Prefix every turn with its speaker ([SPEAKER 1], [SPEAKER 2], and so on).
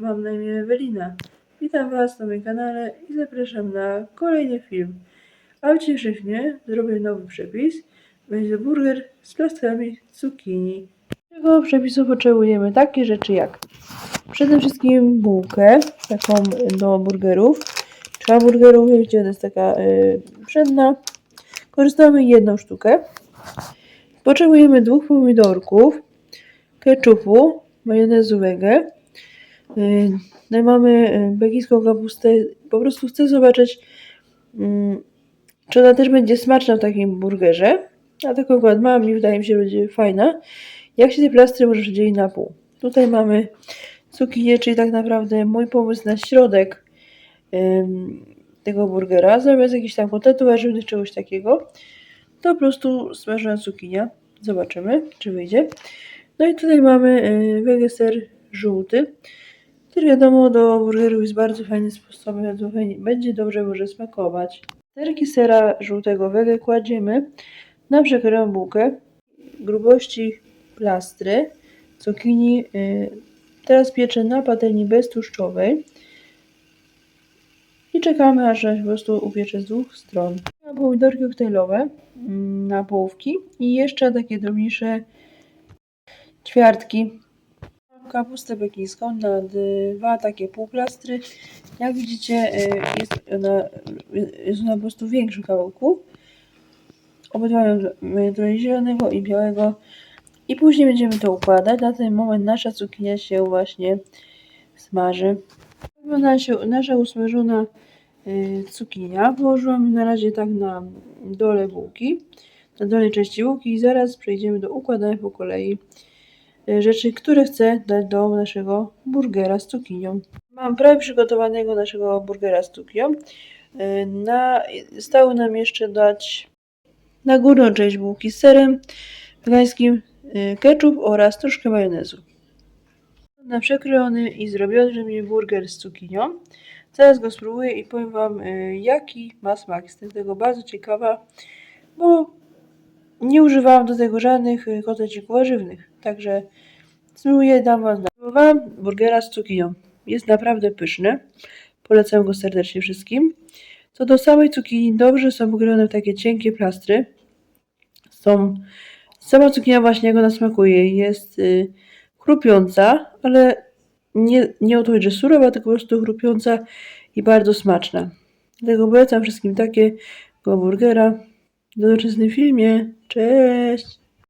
[SPEAKER 1] mam na imię Ewelina. Witam Was na moim kanale i zapraszam na kolejny film. A w dzisiejszym filmie zrobię nowy przepis. Będzie burger z plastkami cukinii. Tego przepisu potrzebujemy takie rzeczy jak przede wszystkim bułkę, taką do burgerów. Trzeba burgerów, wiecie, to jest taka y, przedna. Korzystamy jedną sztukę. Potrzebujemy dwóch pomidorków, ketchupu, majonezu wege. No i mamy yy, belgijską kapustę. Po prostu chcę zobaczyć, mm, czy ona też będzie smaczna w takim burgerze. A taką akurat mam i wydaje mi się, że będzie fajna. Jak się te plastry może dzieli na pół. Tutaj mamy cukinię, czyli tak naprawdę mój pomysł na środek tego burgera. Zamiast jakichś tam kotletów warzywnych, czegoś takiego, to po prostu smażona cukinia. Zobaczymy, czy wyjdzie. No i tutaj mamy y, wegeser żółty, który wiadomo do burgerów jest bardzo fajny sposób, będzie dobrze może smakować. Serki sera żółtego wege kładziemy na przekrojoną bułkę grubości plastry cukinii. y, Teraz pieczę na patelni beztłuszczowej i czekamy aż po prostu upiecze z dwóch stron. Na pomidorki koktajlowe mm, na połówki i jeszcze takie drobniejsze ćwiartki. Kapustę pekińską na dwa takie półplastry. Jak widzicie y, jest ona, jest ona po prostu w większym kawałku. Obydwa trochę zielonego i białego. I później będziemy to układać. Na ten moment nasza cukinia się właśnie smaży. Wygląda się nasza usmażona y, cukinia. Położyłam na razie tak na dole bułki, na dolnej części bułki i zaraz przejdziemy do układania po kolei rzeczy, które chcę dać do naszego burgera z cukinią. Mam prawie przygotowanego naszego burgera z cukinią. Y, Na, stało nam jeszcze dać na górną część bułki z serem wegańskim y, ketchup oraz troszkę majonezu. Na przekrojony i zrobiony mi burger z cukinią. Zaraz go spróbuję i powiem Wam, y, jaki ma smak. Jestem tego bardzo ciekawa, bo nie używałam do tego żadnych y, kotlecików warzywnych. Także spróbuję, dam Wam znać. Spróbowałam burgera z cukinią. Jest naprawdę pyszny. Polecam go serdecznie wszystkim. Co do samej cukinii, dobrze są w takie cienkie plastry. Są Sama cukinia właśnie jak ona smakuje. Jest y, chrupiąca, ale nie, nie o to chodzi, że surowa, tylko po prostu chrupiąca i bardzo smaczna. Dlatego polecam wszystkim takiego burgera. Do w filmie. Cześć!